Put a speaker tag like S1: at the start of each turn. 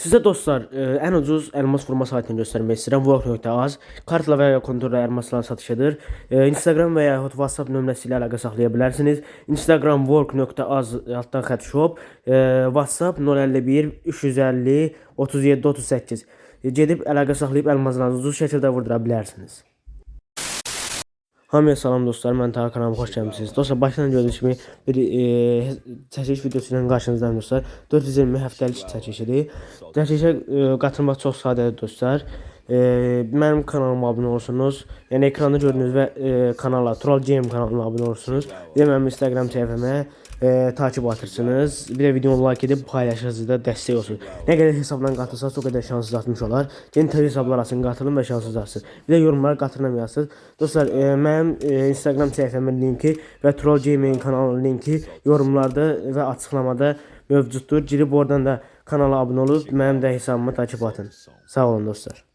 S1: Sizə dostlar, e, ən ucuz elmas vurma saytını göstərmək istəyirəm. Work.az kartla və ya konturla elmaslar satışıdır. E, Instagram və ya yaxud WhatsApp nömrəsi ilə əlaqə saxlaya bilərsiniz. Instagram work.az altdan xətt shop, e, WhatsApp 051 350 37 38. E, Gedib əlaqə saxlayıb elmaslarınızı ucuz şəkildə vurdura bilərsiniz. Hamıya salam dostlar, mən Taha kanalıma xoş gəlmisiniz. Dostlar, başdan gördüyünüz kimi bir e, çəkiliş videosu ilə qarşınızdayım dostlar. 420 həftəlik çəkilişidir. Çəkilişə e, qatılmaq çox sadədir dostlar. E, mənim kanalıma abunə olursunuz. Yəni ekranda gördüyünüz və e, kanala Troll Game kanalına abunə olursunuz. Bir mənim Instagram səhifəmə e, takip atırsınız. Bir də videonu like edib paylaşırsınız da dəstək olsun. Nə qədər hesabdan qatılsanız o qədər şansınız artmış olar. Yeni tez hesablar açın, qatılın və şansınız artsın. Bir də yorumlara qatılmayarsınız. Dostlar, e, mənim e, Instagram səhifəmin linki və Troll Gaming kanalının linki yorumlarda və açıqlamada mövcuddur. Girib oradan da kanala abunə olub mənim də hesabımı takip atın. Sağ olun dostlar.